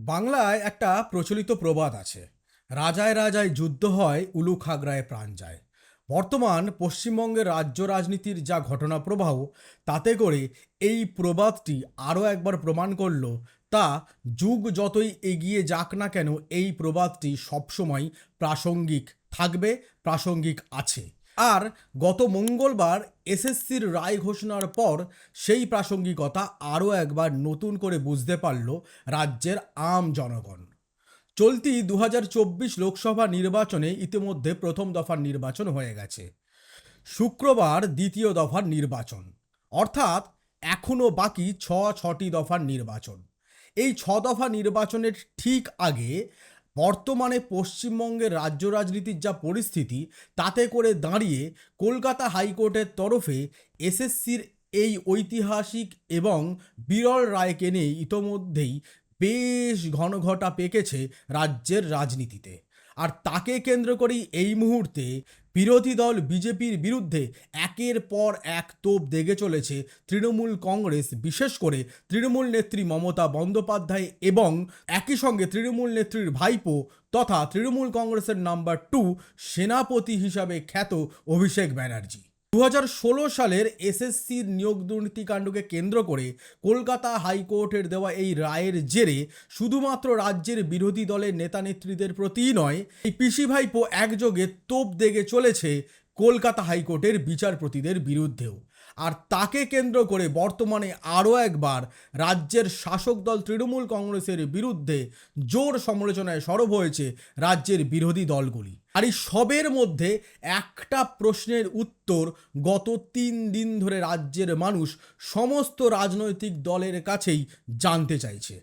বাংলায় একটা প্রচলিত প্রবাদ আছে, রাজায় রাজায় যুদ্ধ হয়, উলু খাগড়ায় প্রাণ যায়। বর্তমান পশ্চিমবঙ্গের রাজ্য রাজনীতির যা ঘটনা প্রবাহ, তাতে করে এই প্রবাদটি আরও একবার প্রমাণ করল তা যুগ যতই এগিয়ে যাক না কেন, এই প্রবাদটি সবসময় প্রাসঙ্গিক থাকবে, প্রাসঙ্গিক আছে। আর গত মঙ্গলবার এসএসসির রায় ঘোষণার পর সেই প্রাসঙ্গিকতা আরও একবার নতুন করে বুঝতে পারল রাজ্যের আম জনগণ। চলতি দু হাজার চব্বিশ লোকসভা নির্বাচনে ইতিমধ্যে প্রথম দফার নির্বাচন হয়ে গেছে। শুক্রবার দ্বিতীয় দফার নির্বাচন। অর্থাৎ এখনও বাকি ছ ছটি দফার নির্বাচন। এই ছ দফা নির্বাচনের ঠিক আগে বর্তমানে পশ্চিমবঙ্গের রাজ্য রাজনীতির যা পরিস্থিতি, তাতে করে দাঁড়িয়ে কলকাতা হাইকোর্টের তরফে এসএসসির এই ঐতিহাসিক এবং বিরল রায়কে নিয়ে ইতোমধ্যেই বেশ ঘনঘটা পেকেছে রাজ্যের রাজনীতিতে। আর তাকে কেন্দ্র করেই এই মুহূর্তে বিরোধী দল বিজেপির বিরুদ্ধে একের পর এক তোপ দেগে চলেছে তৃণমূল কংগ্রেস, বিশেষ করে তৃণমূল নেত্রী মমতা বন্দ্যোপাধ্যায় এবং একই সঙ্গে তৃণমূল নেত্রীর ভাইপো তথা তৃণমূল কংগ্রেসের নাম্বার টু সেনাপতি হিসাবে খ্যাত অভিষেক ব্যানার্জি। দু হাজার ষোলো সালের এসএসসির নিয়োগ দুর্নীতিকাণ্ডকে কেন্দ্র করে কলকাতা হাইকোর্টের দেওয়া এই রায়ের জেরে শুধুমাত্র রাজ্যের বিরোধী দলের নেতানেত্রীদের প্রতিই নয়, এই পিসি ভাইপো একযোগে তোপ দেগে চলেছে কলকাতা হাইকোর্টের বিচারপতিদের বিরুদ্ধেও। আর তাকে কেন্দ্র করে বর্তমানে আরও একবার রাজ্যের শাসক দল তৃণমূল কংগ্রেসের বিরুদ্ধে জোর সমালোচনায় সরব হয়েছে রাজ্যের বিরোধী দলগুলি। আর এই সবের মধ্যে একটা প্রশ্নের উত্তর গত তিন দিন ধরে রাজ্যের মানুষ সমস্ত রাজনৈতিক দলের কাছেই জানতে চাইছে।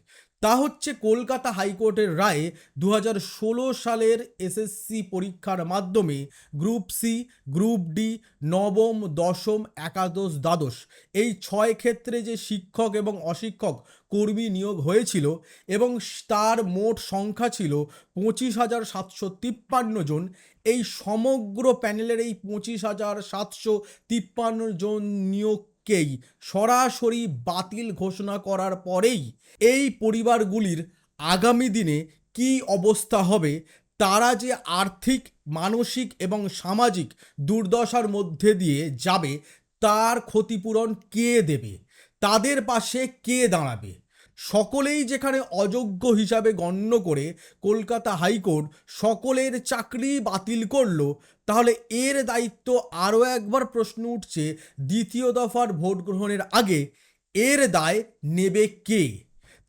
তা হচ্ছে কলকাতা হাইকোর্টের রায়ে দু হাজার ষোলো সালের এসএসসি পরীক্ষার মাধ্যমে গ্রুপ সি, গ্রুপ ডি, নবম, দশম, একাদশ, দ্বাদশ এই ছয় ক্ষেত্রে যে শিক্ষক এবং অশিক্ষক কর্মী নিয়োগ হয়েছিল এবং তার মোট সংখ্যা ছিল পঁচিশ হাজার সাতশো তিপ্পান্ন জন এই সমগ্র প্যানেলের এই পঁচিশ হাজার সাতশো তিপ্পান্ন জন নিয়োগকেই সরাসরি বাতিল ঘোষণা করার পরেই এই পরিবারগুলির আগামী দিনে কি অবস্থা হবে, তারা যে আর্থিক, মানসিক এবং সামাজিক দুর্দশার মধ্যে দিয়ে যাবে, তার ক্ষতিপূরণ কে দেবে, তাদের পাশে কে দাঁড়াবে, সকলেই যেখানে অযোগ্য হিসাবে গণ্য করে কলকাতা হাইকোর্ট সকলের চাকরি বাতিল করল তাহলে এর দায়িত্ব আরও একবার প্রশ্ন উঠছে দ্বিতীয় দফার ভোট গ্রহণের আগে এর দায় নেবে কে?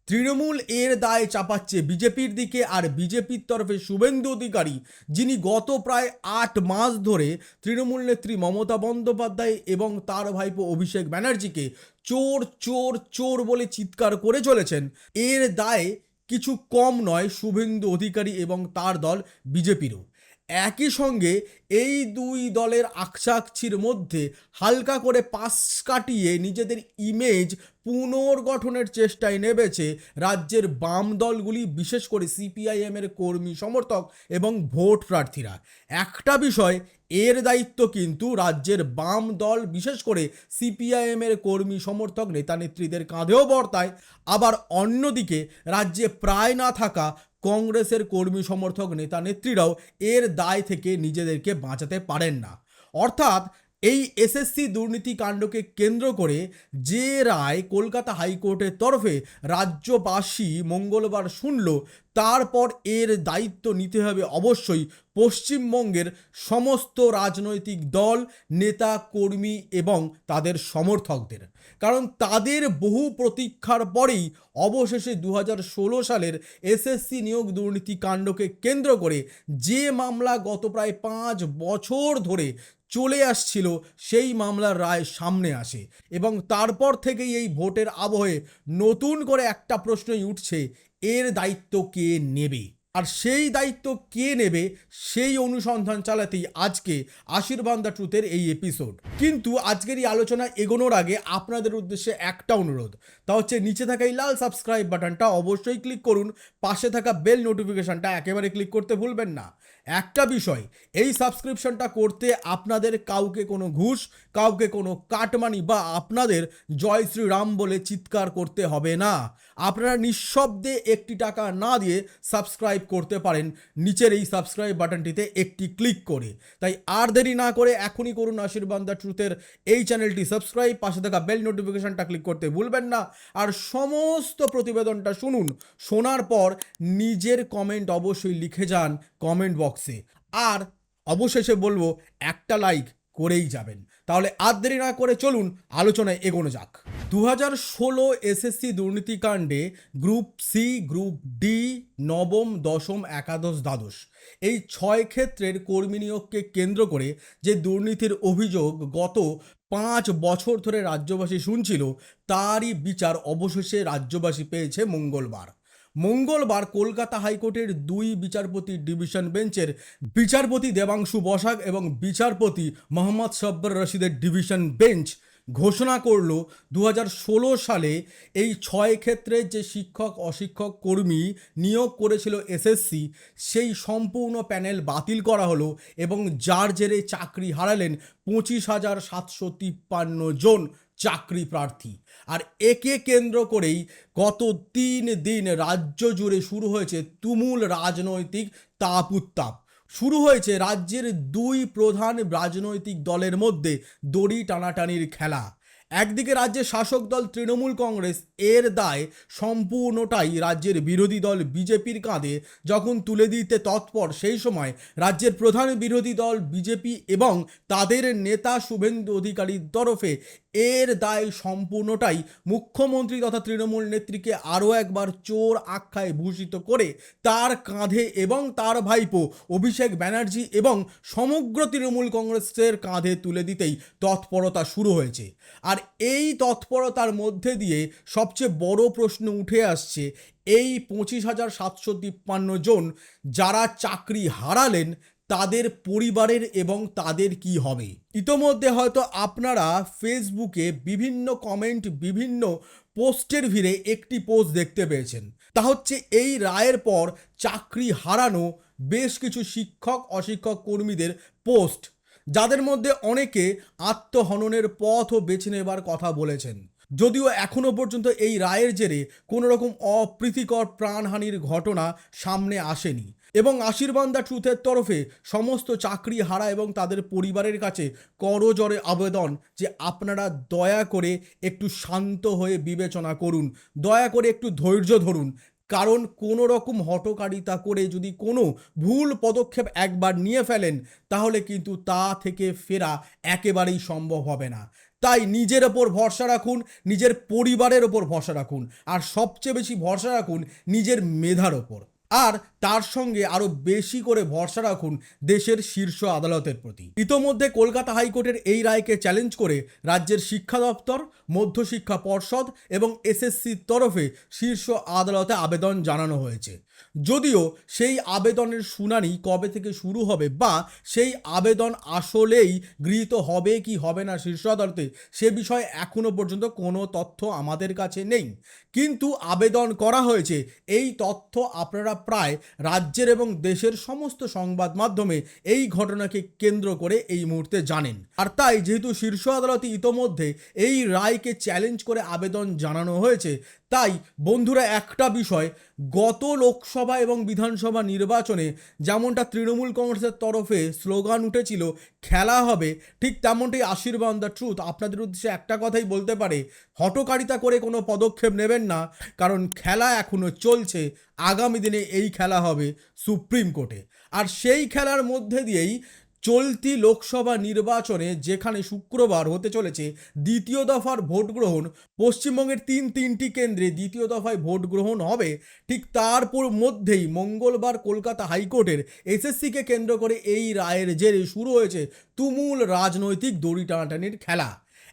তৃণমূল এর দায় চাপাচ্ছে বিজেপির দিকে আর বিজেপির তরফে শুভেন্দু অধিকারী, যিনি গত প্রায় আট মাস ধরে তৃণমূল নেত্রী মমতা বন্দ্যোপাধ্যায় এবং তার ভাইপো অভিষেক ব্যানার্জিকে চোর চোর চোর বলে চিৎকার করে চলেছেন। এর দায় কিছু কম নয় শুভেন্দু অধিকারী এবং তার দল বিজেপিরও। একই সঙ্গে এই দুই দলের আকসাকছির মধ্যে হালকা করে পাশ কাটিয়ে নিজেদের ইমেজ পুনর্গঠনের চেষ্টায় নেমেছে রাজ্যের বাম দলগুলি, বিশেষ করে সিপিআইএমের কর্মী সমর্থক এবং ভোট প্রার্থীরা। একটা বিষয়, এর দায়িত্ব কিন্তু রাজ্যের বাম দল, বিশেষ করে সিপিআইএমের কর্মী সমর্থক, নেতানেত্রীদের কাঁধেও বর্তায়। আবার অন্যদিকে রাজ্যে প্রায় না থাকা কংগ্রেসের কর্মী সমর্থক নেতা নেত্রীরাও এর দায় থেকে নিজেদেরকে বাঁচাতে পারেন না। অর্থাৎ এই এসএসসি দুর্নীতি কাণ্ডকে কেন্দ্র করে যে রায় কলকাতা হাইকোর্টের তরফে রাজ্যবাসী মঙ্গলবার শুনল, তারপর এর দায়িত্ব নিতে হবে অবশ্যই পশ্চিমবঙ্গের সমস্ত রাজনৈতিক দল, নেতা, কর্মী এবং তাদের সমর্থকদের। কারণ তাদের বহু প্রতীক্ষার পরেই অবশেষে দু হাজার ষোলো সালের এসএসসি নিয়োগ দুর্নীতি কাণ্ডকে কেন্দ্র করে যে মামলা গত প্রায় পাঁচ বছর ধরে চলে আসছিল, সেই মামলার রায় সামনে আসে এবং তারপর থেকেই এই ভোটের আবহে নতুন করে একটা প্রশ্নই উঠছে, এর দায়িত্ব কে নেবে? আর সেই দায়িত্ব কে নেবে সেই অনুসন্ধান চালাতেই আজকে আশীর্বাদ দ্য ট্রুথের এই এপিসোড। কিন্তু আজকের এই আলোচনা এগোনোর আগে আপনাদের উদ্দেশ্যে একটা অনুরোধ। তা হচ্ছে নিচে থাকা এই লাল সাবস্ক্রাইব বাটনটা অবশ্যই ক্লিক করুন। পাশে থাকা বেল নোটিফিকেশনটা একেবারে ক্লিক করতে ভুলবেন না। একটা বিষয়, এই সাবস্ক্রিপশনটা করতে আপনাদের কাউকে কোনো ঘুষ, কাউকে কোনো কাটমানি বা আপনাদের জয় শ্রীরাম বলে চিৎকার করতে হবে না। আপনারা নিঃশব্দে একটি টাকা না দিয়ে সাবস্ক্রাইব করতে পারেন, নিচের এই সাবস্ক্রাইব বাটনটিতে একটি ক্লিক করে। তাই আর দেরি না করে এখনই করুন আশীর্বাদ দ্য ট্রুথের এই চ্যানেলটি সাবস্ক্রাইব পাশে থাকা বেল নোটিফিকেশনটা ক্লিক করতে ভুলবেন না। আর সমস্ত প্রতিবেদনটা শুনুন। শোনার পর নিজের কমেন্ট অবশ্যই লিখে যান কমেন্ট বক্সে আর অবশেষে বলব, একটা লাইক করেই যাবেন। তাহলে আর দেরি না করে চলুন আলোচনায় এগোনো যাক। দু হাজার ষোলো এসএসসি দুর্নীতিকাণ্ডে গ্রুপ সি, গ্রুপ ডি, নবম, দশম, একাদশ, দ্বাদশ। এই ছয় ক্ষেত্রের কর্মী নিয়োগকে কেন্দ্র করে যে দুর্নীতির অভিযোগ গত পাঁচ বছর ধরে রাজ্যবাসী শুনছিল, তারই বিচার অবশেষে রাজ্যবাসী পেয়েছে মঙ্গলবার। মঙ্গলবার কলকাতা হাইকোর্টের দুই বিচারপতি ডিভিশন বেঞ্চের বিচারপতি দেবাংশু বসাক এবং বিচারপতি মোহাম্মদ সব্বর রশিদের ডিভিশন বেঞ্চ ঘোষণা করল দু হাজার ষোলো সালে এই ছয় ক্ষেত্রে যে শিক্ষক, অশিক্ষক, কর্মী নিয়োগ করেছিল এসএসসি, সেই সম্পূর্ণ প্যানেল বাতিল করা হলো এবং যার জেরে চাকরি হারালেন পঁচিশ হাজার সাতশো তিপ্পান্ন জন। চাকরি প্রার্থী। আর একে কেন্দ্র করেই গত তিন দিন রাজ্য জুড়ে শুরু হয়েছে তুমুল রাজনৈতিক তাপ উত্তাপ শুরু হয়েছে রাজ্যের দুই প্রধান রাজনৈতিক দলের মধ্যে দড়ি টানাটানির খেলা। একদিকে রাজ্যের শাসক দল তৃণমূল কংগ্রেস, এর দায় সম্পূর্ণটাই রাজ্যের বিরোধী দল বিজেপির কাঁধে। যখন তুলে দিতে তৎপর, সেই সময় রাজ্যের প্রধান বিরোধী দল বিজেপি এবং তাদের নেতা শুভেন্দু অধিকারীর তরফে এর দায় সম্পূর্ণটাই মুখ্যমন্ত্রী তথা তৃণমূল নেত্রীকে আরও একবার চোর আখ্যায় ভূষিত করে তার কাঁধে এবং তার ভাইপো অভিষেক ব্যানার্জি এবং সমগ্র তৃণমূল কংগ্রেসের কাঁধে তুলে দিতেই তৎপরতা শুরু হয়েছে। আর এই তৎপরতার মধ্যে দিয়ে সবচেয়ে বড় প্রশ্ন উঠে আসছে, এই পঁচিশ হাজার সাতশো তিপ্পান্ন জন যারা চাকরি হারালেন তাদের পরিবারের এবং তাদের কি হবে? ইতোমধ্যে হয়তো আপনারা ফেসবুকে বিভিন্ন কমেন্ট, বিভিন্ন পোস্টের ভিড়ে একটি পোস্ট দেখতে পেয়েছেন। তা হচ্ছে এই রায়ের পর চাকরি হারানো বেশ কিছু শিক্ষক, অশিক্ষক কর্মীদের পোস্ট। যাদের মধ্যে অনেকে আত্মহননের পথও বেছে নেবার কথা বলেছেন। যদিও এখনও পর্যন্ত এই রায়ের জেরে কোনো রকম অপ্রীতিকর প্রাণহানির ঘটনা সামনে আসেনি এবং আশীর্বাদ দ্য ট্রুথের তরফে সমস্ত চাকরি হারা এবং তাদের পরিবারের কাছে করজোরে আবেদন যে আপনারা দয়া করে একটু শান্ত হয়ে বিবেচনা করুন, দয়া করে একটু ধৈর্য ধরুন কারণ কোনো রকম হটকারিতা করে যদি কোনো ভুল পদক্ষেপ একবার নিয়ে ফেলেন, তাহলে কিন্তু তা থেকে ফেরা একেবারেই সম্ভব হবে না। তাই নিজের ওপর ভরসা রাখুন, নিজের পরিবারের ওপর ভরসা রাখুন, আর সবচেয়ে বেশি ভরসা রাখুন নিজের মেধার ওপর। আর তার সঙ্গে আরও বেশি করে ভরসা রাখুন দেশের শীর্ষ আদালতের প্রতি। ইতোমধ্যে কলকাতা হাইকোর্টের এই রায়কে চ্যালেঞ্জ করে রাজ্যের শিক্ষা দপ্তর, মধ্যশিক্ষা পর্ষদ এবং এসএসসির তরফে শীর্ষ আদালতে আবেদন জানানো হয়েছে। যদিও সেই আবেদনের শুনানি কবে থেকে শুরু হবে বা সেই আবেদন আসলেই গৃহীত হবে কি হবে না শীর্ষ আদালতে সে বিষয়ে এখনও পর্যন্ত কোনো তথ্য আমাদের কাছে নেই। কিন্তু আবেদন করা হয়েছে। এই তথ্য আপনারা প্রায় রাজ্যের এবং দেশের সমস্ত সংবাদ মাধ্যমে এই ঘটনাকে কেন্দ্র করে এই মুহূর্তে জানেন। আর তাই যেহেতু শীর্ষ আদালতে ইতোমধ্যে এই রায়কে চ্যালেঞ্জ করে আবেদন জানানো হয়েছে তাই, বন্ধুরা, একটা বিষয়, গত লোকসভা এবং বিধানসভা নির্বাচনে যেমনটা তৃণমূল কংগ্রেসের তরফে স্লোগান উঠেছিল, খেলা হবে, ঠিক তেমনটাই আশীর্বাদ দ্য ট্রুথ আপনাদের উদ্দেশ্যে একটা কথাই বলতে পারে, হটকারিতা করে কোনো পদক্ষেপ নেবেন না, কারণ খেলা এখনও চলছে, আগামী দিনে এই খেলা হবে সুপ্রিম কোর্টে। আর সেই খেলার মধ্যে দিয়েই চলতি লোকসভা নির্বাচনে যেখানে শুক্রবার হতে চলেছে দ্বিতীয় দফার ভোট গ্রহণ, পশ্চিমবঙ্গের তিন তিনটি কেন্দ্রে দ্বিতীয় দফায় ভোট গ্রহণ হবে। ঠিক তারপর মধ্যেই মঙ্গলবার কলকাতা হাইকোর্টের এসএসসিকে কেন্দ্র করে এই রায়ের জেরে শুরু হয়েছে তুমুল রাজনৈতিক দড়ি টানাটানির খেলা।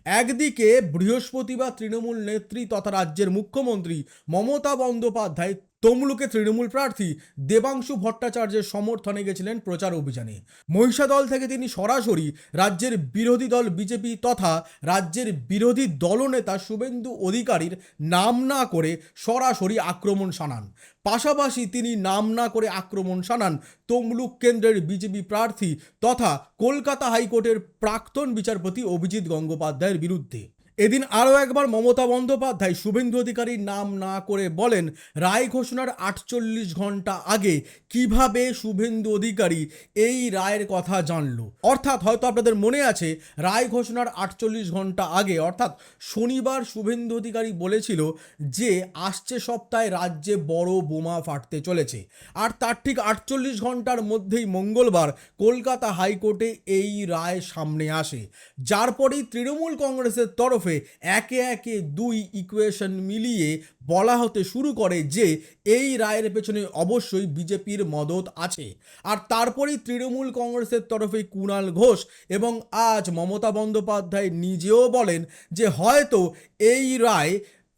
একদিকে বৃহস্পতিবার তৃণমূল নেত্রী তথা রাজ্যের মুখ্যমন্ত্রী মমতা বন্দ্যোপাধ্যায় তমলুকে তৃণমূল প্রার্থী দেবাংশু ভট্টাচার্যের সমর্থনে গেছিলেন প্রচার অভিযানে। মহিষাদল থেকে তিনি সরাসরি রাজ্যের বিরোধী দল বিজেপি তথা রাজ্যের বিরোধী দলনেতা শুভেন্দু অধিকারীর নাম না করে সরাসরি আক্রমণ শানান। পাশাপাশি তিনি নাম না করে আক্রমণ শানান তমলুক কেন্দ্রের বিজেপি প্রার্থী তথা কলকাতা হাইকোর্টের প্রাক্তন বিচারপতি অভিজিৎ গঙ্গোপাধ্যায়ের বিরুদ্ধে। এদিন আরও একবার মমতা বন্দ্যোপাধ্যায় শুভেন্দু অধিকারীর নাম না করে বলেন, রায় ঘোষণার আটচল্লিশ ঘণ্টা আগে কীভাবে শুভেন্দু অধিকারী এই রায়ের কথা জানল? অর্থাৎ হয়তো আপনাদের মনে আছে, রায় ঘোষণার আটচল্লিশ ঘণ্টা আগে, অর্থাৎ শনিবার শুভেন্দু অধিকারী বলেছিল যে, আসছে সপ্তাহে রাজ্যে বড় বোমা ফাটতে চলেছে। আর তার ঠিক আটচল্লিশ ঘণ্টার মধ্যেই মঙ্গলবার কলকাতা হাইকোর্টে এই রায় সামনে আসে। যার পরেই তৃণমূল কংগ্রেসের তরফে একে একে দুই ইকুয়েশন মিলিয়ে বলা হতে শুরু করে যে এই রায়ের পেছনে অবশ্যই বিজেপির মদত আছে। আর তারপরেই তৃণমূল কংগ্রেসের তরফে কুণাল ঘোষ এবং আজ মমতা বন্দ্যোপাধ্যায় নিজেও বলেন যে হয়তো এই রায়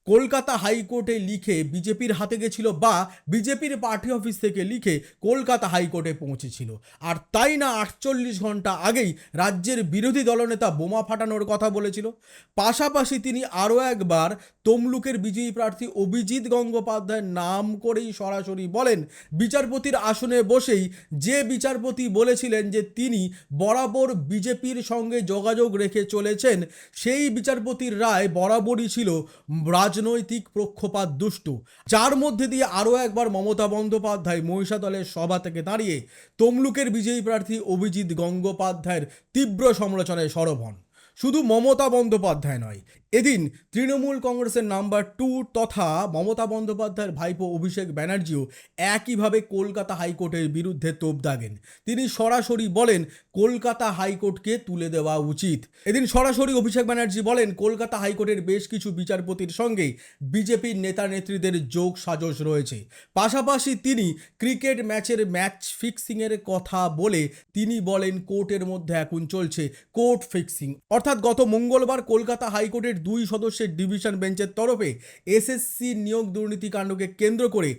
কলকাতা হাইকোর্টে লিখে বিজেপির হাতে গেছিল বা বিজেপির পার্টি অফিস থেকে লিখে কলকাতা হাইকোর্টে পৌঁছেছিল। আর তাই না আটচল্লিশ ঘণ্টা আগেই রাজ্যের বিরোধী দলনেতা বোমা ফাটানোর কথা বলেছিল। পাশাপাশি তিনি আরও একবার তমলুকের বিজয়ী প্রার্থী অভিজিৎ গঙ্গোপাধ্যায়ের নাম করেই সরাসরি বলেন, বিচারপতির আসনে বসেই যে বিচারপতি বলেছিলেন যে তিনি বরাবর বিজেপির সঙ্গে যোগাযোগ রেখে চলেছেন, সেই বিচারপতির রায় বরাবরই ছিল রাজনৈতিক পক্ষপাত দুষ্টু। যার মধ্যে দিয়ে আরও একবার মমতা বন্দ্যোপাধ্যায় মহিষাদলের সভা থেকে দাঁড়িয়ে তমলুকের বিজয়ী প্রার্থী অভিজিৎ গঙ্গোপাধ্যায়ের তীব্র সমালোচনায় সরব হন। শুধু মমতা বন্দ্যোপাধ্যায় নয় এদিন তৃণমূল কংগ্রেসের নাম্বার টু তথা মমতা বন্দ্যোপাধ্যায়ের ভাইপো অভিষেক ব্যানার্জিও একইভাবে কলকাতা হাইকোর্টের বিরুদ্ধে তোপ দাগেন। তিনি সরাসরি বলেন, কলকাতা হাইকোর্টকে তুলে দেওয়া উচিত। এদিন সরাসরি অভিষেক ব্যানার্জি বলেন, কলকাতা হাইকোর্টের বেশ কিছু বিচারপতির সঙ্গে বিজেপির নেতা নেত্রীদের যোগ সাজস রয়েছে। পাশাপাশি তিনি ক্রিকেট ম্যাচের ম্যাচ ফিক্সিংয়ের কথা বলে তিনি বলেন, কোর্টের মধ্যে এখন চলছে কোর্ট ফিক্সিং। অর্থাৎ গত মঙ্গলবার কলকাতা হাইকোর্টের দুই সদস্যের ডিভিশন বেঞ্চের তরফে এসএসসি নিয়োগ দুর্নীতি কাণ্ডকে কেন্দ্র করে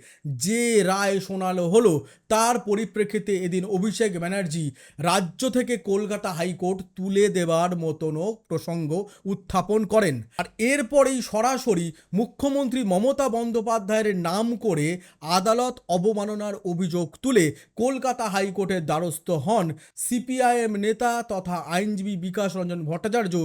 যে রায় শোনালো হলো, তার পরিপ্রেক্ষিতে এদিন অভিষেক ব্যানার্জি রাজ্য থেকে কলকাতা হাইকোর্ট তুলে দেওয়ার মতনও প্রসঙ্গ উত্থাপন করেন। আর এরপরেই সরাসরি মুখ্যমন্ত্রী মমতা বন্দ্যোপাধ্যায়ের নাম করে আদালত অবমাননার অভিযোগ তুলে কলকাতা হাইকোর্টের দ্বারস্থ হন সিপিআইএম নেতা তথা আইনজীবী বিকাশ রঞ্জন ভট্টাচার্য।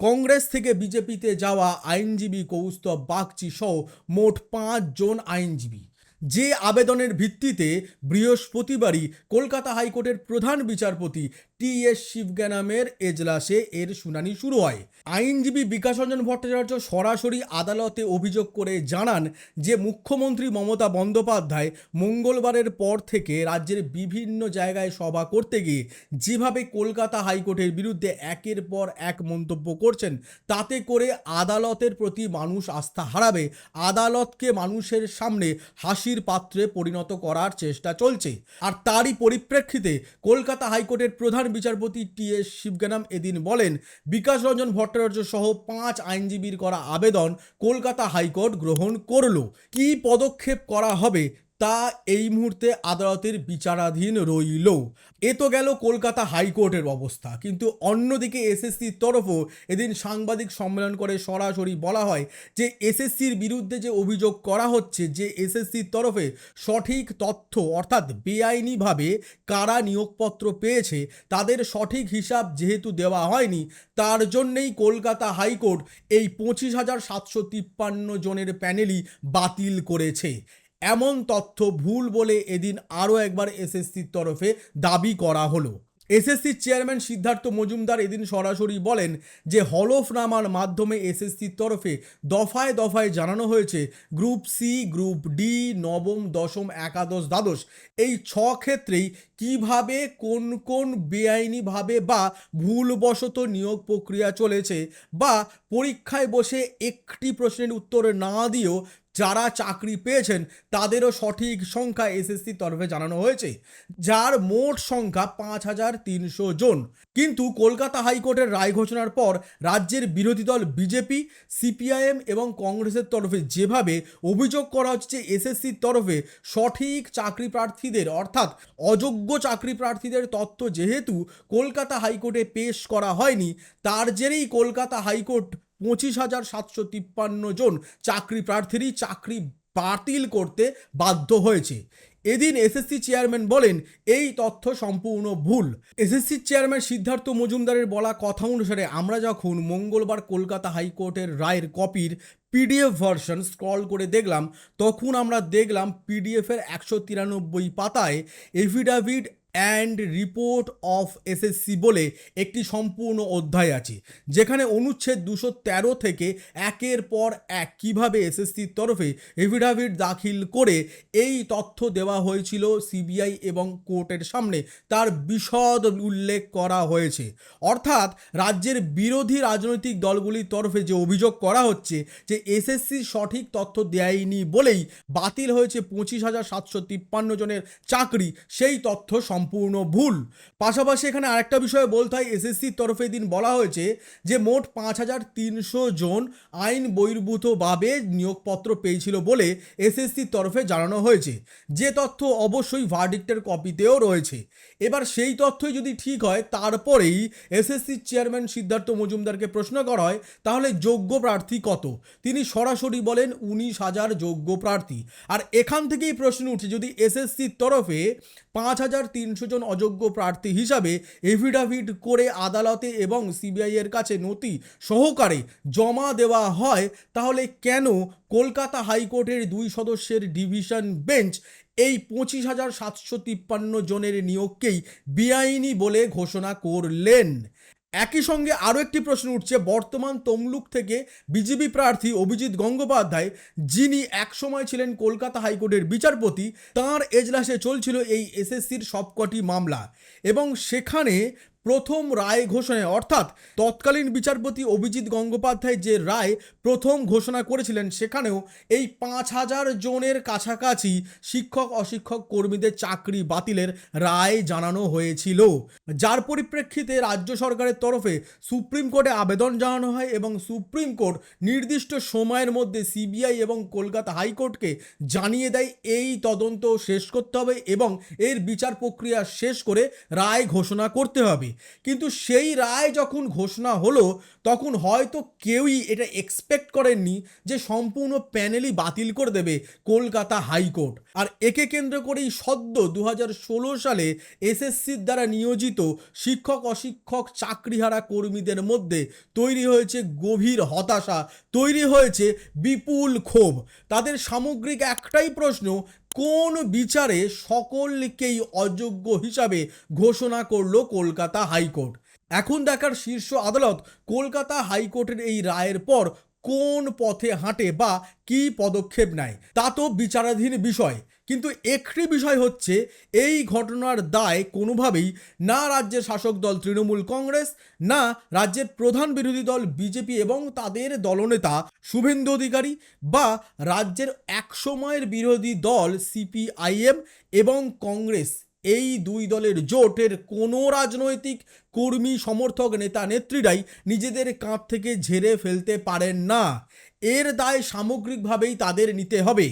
কংগ্রেস থেকে বিজেপিতে যাওয়া আইনজীবী কৌস্তব বাগচি সহ মোট পাঁচজন আইনজীবী। যে আবেদনের ভিত্তিতে বৃহস্পতিবারই কলকাতা হাইকোর্টের প্রধান বিচারপতি টি এস শিবজ্ঞানামের এজলাসে এর শুনানি শুরু হয়। আইনজীবী বিকাশ রঞ্জন ভট্টাচার্য সরাসরি আদালতে অভিযোগ করে জানান যে, মুখ্যমন্ত্রী মমতা বন্দ্যোপাধ্যায় মঙ্গলবারের পর থেকে রাজ্যের বিভিন্ন জায়গায় সভা করতে গিয়ে যেভাবে কলকাতা হাইকোর্টের বিরুদ্ধে একের পর এক মন্তব্য করছেন, তাতে করে আদালতের প্রতি মানুষ আস্থা হারাবে, আদালতকে মানুষের সামনে হাসির পাত্রে পরিণত করার চেষ্টা চলছে। আর তারই পরিপ্রেক্ষিতে কলকাতা হাইকোর্টের প্রধান বিচারপতি টি এস শিবগানাম এদিন বলেন, বিকাশ রঞ্জন ভট্টাচার্য সহ পাঁচ আইনজীবীর করা আবেদন কলকাতা হাইকোর্ট গ্রহণ করল। কি পদক্ষেপ করা হবে তা এই মুহূর্তে আদালতের বিচারাধীন রইল। এ তো গেল কলকাতা হাইকোর্টের অবস্থা। কিন্তু অন্যদিকে এসএসসির তরফও এদিন সাংবাদিক সম্মেলন করে সরাসরি বলা হয় যে এসএসসির বিরুদ্ধে যে অভিযোগ করা হচ্ছে যে এসএসসির তরফে সঠিক তথ্য অর্থাৎ বেআইনিভাবে কারা নিয়োগপত্র পেয়েছে, তাদের সঠিক হিসাব যেহেতু দেওয়া হয়নি, তার জন্যেই কলকাতা হাইকোর্ট এই পঁচিশ হাজার সাতশো তিপ্পান্ন জনের প্যানেলই বাতিল করেছে। এমন তথ্য ভুল বলে এদিন আরও একবার এসএসসির তরফে দাবি করা হলো। এসএসসির চেয়ারম্যান সিদ্ধার্থ মজুমদার এদিন সরাসরি বলেন যে, হলফনামার মাধ্যমে এসএসসির তরফে দফায় দফায় জানানো হয়েছে, গ্রুপ সি, গ্রুপ ডি, নবম, দশম, একাদশ, দ্বাদশ, এই ছ ক্ষেত্রেই কীভাবে, কোন কোন বেআইনিভাবে বা ভুলবশত নিয়োগ প্রক্রিয়া চলেছে বা পরীক্ষায় বসে একটি প্রশ্নের উত্তর না দিয়েও যারা চাকরি পেয়েছেন, তাদেরও সঠিক সংখ্যা এসএসসির তরফে জানানো হয়েছে, যার মোট সংখ্যা পাঁচ হাজার তিনশো জন। কিন্তু কলকাতা হাইকোর্টের রায় ঘোষণার পর রাজ্যের বিরোধী দল বিজেপি সিপিআইএম এবং কংগ্রেসের তরফে যেভাবে অভিযোগ করা হচ্ছে এসএসসির তরফে, সঠিক চাকরি প্রার্থীদের অর্থাৎ অযোগ্য চাকরি প্রার্থীদের তথ্য যেহেতু কলকাতা হাইকোর্টে পেশ করা হয়নি, তার জেরেই কলকাতা হাইকোর্ট পঁচিশ হাজার সাতশো তিপ্পান্ন জন চাকরি প্রার্থীরই চাকরি বাতিল করতে বাধ্য হয়েছে। এদিন এসএসসি চেয়ারম্যান বলেন, এই তথ্য সম্পূর্ণ ভুল। এসএসসি চেয়ারম্যান সিদ্ধার্থ মজুমদারের বলা কথা অনুসারে আমরা যখন মঙ্গলবার কলকাতা হাইকোর্টের রায়ের কপির পিডিএফ ভার্সন স্ক্রল করে দেখলাম, তখন আমরা দেখলাম পিডিএফের একশো তিরানব্বই পাতায় affidavit and report of SSC বলে একটি সম্পূর্ণ অধ্যায় আছে, যেখানে অনুচ্ছেদ দুশো তেরো থেকে একের পর এক কীভাবে এসএসসির তরফে এফিডাভিট দাখিল করে এই তথ্য দেওয়া হয়েছিল সিবিআই এবং কোর্টের সামনে। তার বিশদ উল্লেখ করা হয়েছে। অর্থাৎ রাজ্যের বিরোধী রাজনৈতিক দলগুলির তরফে যে অভিযোগ করা হচ্ছে যে এসএসসি সঠিক তথ্য দেয়নি বলেই বাতিল হয়েছে পঁচিশ হাজার সাতশো তিপ্পান্ন জনের চাকরি, সেই তথ্য সম্পূর্ণ ভুল। পাশাপাশি এখানে আরেকটা বিষয়ে বলতে হয়, এসএসসির তরফে দিন বলা হয়েছে যে, মোট পাঁচ হাজার তিনশো জন আইন বহির্ভূতভাবে নিয়োগপত্র পেয়েছিল বলে এসএসসির তরফে জানানো হয়েছে। যে তথ্য অবশ্যই ভার্ডিক্টের কপিতেও রয়েছে। এবার সেই তথ্যই যদি ঠিক হয়, তারপরেই এসএসসির চেয়ারম্যান সিদ্ধার্থ মজুমদারকে প্রশ্ন করা হয়, তাহলে যোগ্য প্রার্থী কত? তিনি সরাসরি বলেন, উনিশ হাজার যোগ্য প্রার্থী। আর এখান থেকেই প্রশ্ন উঠছে যদি এসএসসির তরফে পাঁচ হাজার তিনশো জন অযোগ্য প্রার্থী হিসাবে এফিডাভিট করে আদালতে এবং সিবিআইয়ের কাছে নথি সহকারে জমা দেওয়া হয়, তাহলে কেন কলকাতা হাইকোর্টের দুই সদস্যের ডিভিশন বেঞ্চ এই পঁচিশ হাজার সাতশো তিপ্পান্ন জনের নিয়োগকেই বেআইনি বলে ঘোষণা করলেন? একই সঙ্গে আরও একটি প্রশ্ন উঠছে, বর্তমান তমলুক থেকে বিজেপি প্রার্থী অভিজিৎ গঙ্গোপাধ্যায়, যিনি একসময় ছিলেন কলকাতা হাইকোর্টের বিচারপতি, তাঁর এজলাসে চলছিল এই এসএসসির সবকটি মামলা এবং সেখানে প্রথম রায় ঘোষণায়, অর্থাৎ তৎকালীন বিচারপতি অভিজিৎ গঙ্গোপাধ্যায় যে রায় প্রথম ঘোষণা করেছিলেন, সেখানেও এই পাঁচ হাজার জনের কাছাকাছি শিক্ষক, অশিক্ষক কর্মীদের চাকরি বাতিলের রায় জানানো হয়েছিল। যার পরিপ্রেক্ষিতে রাজ্য সরকারের তরফে সুপ্রিম কোর্টে আবেদন জানানো হয় এবং সুপ্রিম কোর্ট নির্দিষ্ট সময়ের মধ্যে সিবিআই এবং কলকাতা হাইকোর্টকে জানিয়ে দেয়, এই তদন্ত শেষ করতে হবে এবং এর বিচার প্রক্রিয়া শেষ করে রায় ঘোষণা করতে হবে। কিন্তু সেই রায় যখন ঘোষণা হলো, তখন হয়তো কেউই এটা এক্সপেক্ট করেননি যে সম্পূর্ণ প্যানেলই বাতিল করে দেবে কলকাতা হাইকোর্ট। আর একে কেন্দ্র করেই সদ্য দু হাজার ষোলো সালে এসএসসির দ্বারা নিয়োজিত শিক্ষক অশিক্ষক চাকরিহারা কর্মীদের মধ্যে তৈরি হয়েছে গভীর হতাশা, তৈরি হয়েছে বিপুল ক্ষোভ। তাদের সামগ্রিক একটাই প্রশ্ন কোন বিচারে সকলকেই অযোগ্য হিসাবে ঘোষণা করল কলকাতা হাইকোর্ট? এখন দেখার শীর্ষ আদালত কলকাতা হাইকোর্টের এই রায়ের পর কোন পথে হাঁটে বা কি পদক্ষেপ নেয়? তা তো বিচারাধীন বিষয়। কিন্তু একটি বিষয় হচ্ছে, এই ঘটনার দায় কোনোভাবেই না রাজ্যের শাসক দল তৃণমূল কংগ্রেস, না রাজ্যের প্রধান বিরোধী দল বিজেপি এবং তাদের দলনেতা শুভেন্দু অধিকারী বা রাজ্যের একসময়ের বিরোধী দল সিপিআইএম এবং কংগ্রেস। এই দুই দলের জোটের কোনো রাজনৈতিক কর্মী, সমর্থক, নেতা, নেত্রীরাই নিজেদের কাঁধ থেকে ঝেড়ে ফেলতে পারেন না। এর দায় সামগ্রিকভাবেই তাদের নিতে হবে।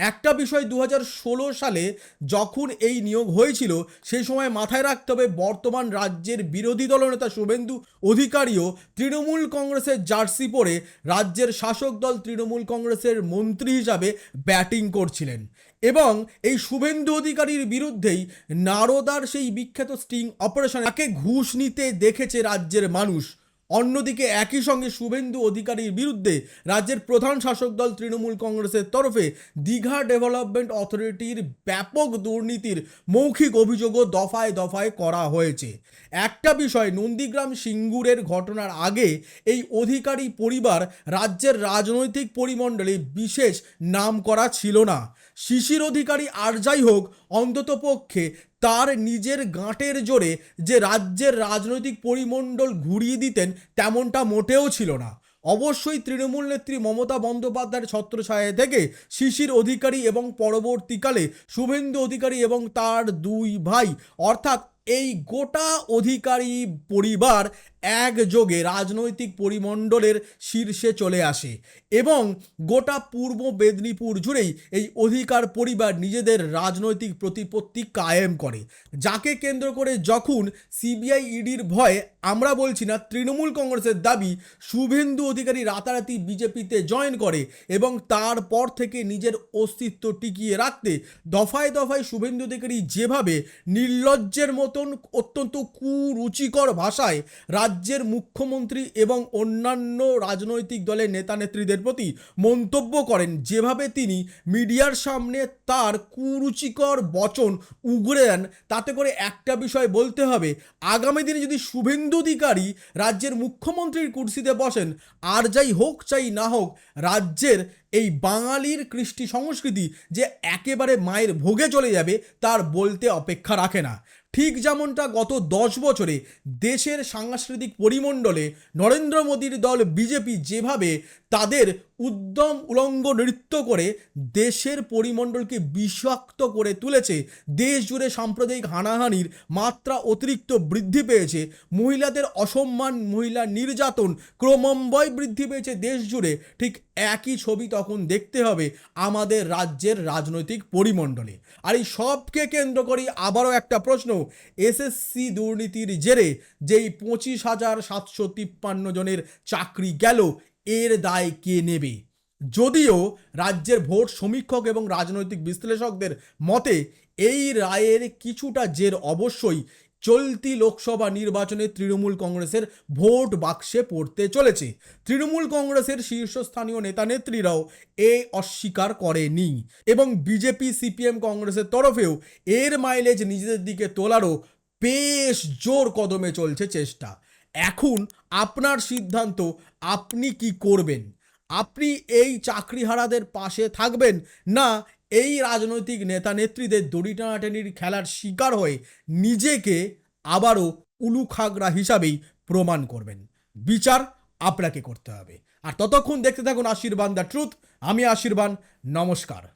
একটা বিষয় দু হাজার ষোলো সালে যখন এই নিয়োগ হয়েছিল, সেই সময় মাথায় রাখতে হবে বর্তমান রাজ্যের বিরোধী দলনেতা শুভেন্দু অধিকারীও তৃণমূল কংগ্রেসের জার্সি পরে রাজ্যের শাসক দল তৃণমূল কংগ্রেসের মন্ত্রী হিসাবে ব্যাটিং করছিলেন। এবং এই শুভেন্দু অধিকারীর বিরুদ্ধেই নারদার সেই বিখ্যাত স্টিং অপারেশন, তাকে ঘুষ নিতে দেখেছে রাজ্যের মানুষ। অন্যদিকে একই সঙ্গে শুভেন্দু অধিকারীর বিরুদ্ধে রাজ্যের প্রধান শাসক দল তৃণমূল কংগ্রেসের তরফে দীঘা ডেভেলপমেন্ট অথরিটির ব্যাপক দুর্নীতির মৌখিক অভিযোগও দফায় দফায় করা হয়েছে। একটা বিষয়, নন্দীগ্রাম সিঙ্গুরের ঘটনার আগে এই অধিকারী পরিবার রাজ্যের রাজনৈতিক পরিমণ্ডলে বিশেষ নাম করা ছিল না। শিশির অধিকারী আর যাই হোক অন্ততপক্ষে তার নিজের গাঁটের জোরে যে রাজ্যের রাজনৈতিক পরিমণ্ডল ঘুরিয়ে দিতেন তেমনটা মোটেও ছিল না। অবশ্যই তৃণমূল নেত্রী মমতা বন্দ্যোপাধ্যায়ের ছত্রছায়া থেকে শিশির অধিকারী এবং পরবর্তীকালে শুভেন্দু অধিকারী এবং তার দুই ভাই, অর্থাৎ এই গোটা অধিকারী পরিবার একযোগে রাজনৈতিক পরিমণ্ডলের শীর্ষে চলে আসে এবং গোটা পূর্ব মেদিনীপুর জুড়েই এই অধিকার পরিবার নিজেদের রাজনৈতিক প্রতিপত্তি কায়েম করে। যাকে কেন্দ্র করে যখন সিবিআই ইডির ভয়ে, আমরা বলছি না, তৃণমূল কংগ্রেসের দাবি শুভেন্দু অধিকারী রাতারাতি বিজেপিতে জয়েন করে এবং তারপর থেকে নিজের অস্তিত্ব টিকিয়ে রাখতে দফায় দফায় শুভেন্দু অধিকারী যেভাবে নির্লজ্জের মতন অত্যন্ত কুরুচিকর ভাষায় রাজ্যের মুখ্যমন্ত্রী এবং অন্যান্য রাজনৈতিক দলের নেতা নেত্রীদের প্রতি মন্তব্য করেন, যেভাবে তিনি মিডিয়ার সামনে তার কুরুচিকর বচন উগরে দেন। তাতে করে একটা বিষয় বলতে হবে, আগামী দিনে যদি শুভেন্দু অধিকারী রাজ্যের মুখ্যমন্ত্রীর কুর্সিতে বসেন, আর যাই হোক চাই না হোক, রাজ্যের এই বাঙালির কৃষ্টি সংস্কৃতি যে একেবারে মায়ের ভোগে চলে যাবে, তার বলতে অপেক্ষা রাখে না। ঠিক যেমনটা গত দশ বছরে দেশের সাংস্কৃতিক পরিমণ্ডলে নরেন্দ্র মোদীর দল বিজেপি যেভাবে তাদের উদ্যম উলঙ্গ নৃত্য করে দেশের পরিমণ্ডলকে বিষাক্ত করে তুলেছে। দেশ জুড়ে সাম্প্রদায়িক হানাহানির মাত্রা অতিরিক্ত বৃদ্ধি পেয়েছে। মহিলাদের অসম্মান, মহিলা নির্যাতন ক্রমম্বয় বৃদ্ধি পেয়েছে দেশ জুড়ে। ঠিক একই ছবি তখন দেখতে হবে আমাদের রাজ্যের রাজনৈতিক পরিমণ্ডলে। আর এই সবকে কেন্দ্র করে আবারও একটা প্রশ্ন, এসএসসি দুর্নীতির জেরে যেই পঁচিশ হাজার সাতশো তিপ্পান্ন জনের চাকরি গেল এর দায় কে নেবে? যদিও রাজ্যের ভোট সমীক্ষক এবং রাজনৈতিক বিশ্লেষকদের মতে, এই রায়ের কিছুটা জের অবশ্যই চলতি লোকসভা নির্বাচনে তৃণমূল কংগ্রেসের ভোট বাক্সে পড়তে চলেছে। তৃণমূল কংগ্রেসের শীর্ষস্থানীয় নেতা নেত্রীরাও এ অস্বীকার করেনি এবং বিজেপি, সিপিএম কংগ্রেসের তরফেও এর মাইলেজ নিজেদের দিকে তোলারও বেশ জোর কদমে চলছে চেষ্টা। এখন আপনার সিদ্ধান্ত, আপনি কি করবেন? আপনি এই চাকরিহারাদের পাশে থাকবেন না এই রাজনৈতিক নেতা নেত্রীদের দড়ি টানাটানির খেলার শিকার হয়ে নিজেকে আবারও উলুখাগড়া হিসাবেই প্রমাণ করবেন? বিচার আপনাকে করতে হবে। আর ততক্ষণ দেখতে থাকুন আশীর্বাদ দ্য ট্রুথ। আমি আশীর্বাদ নমস্কার।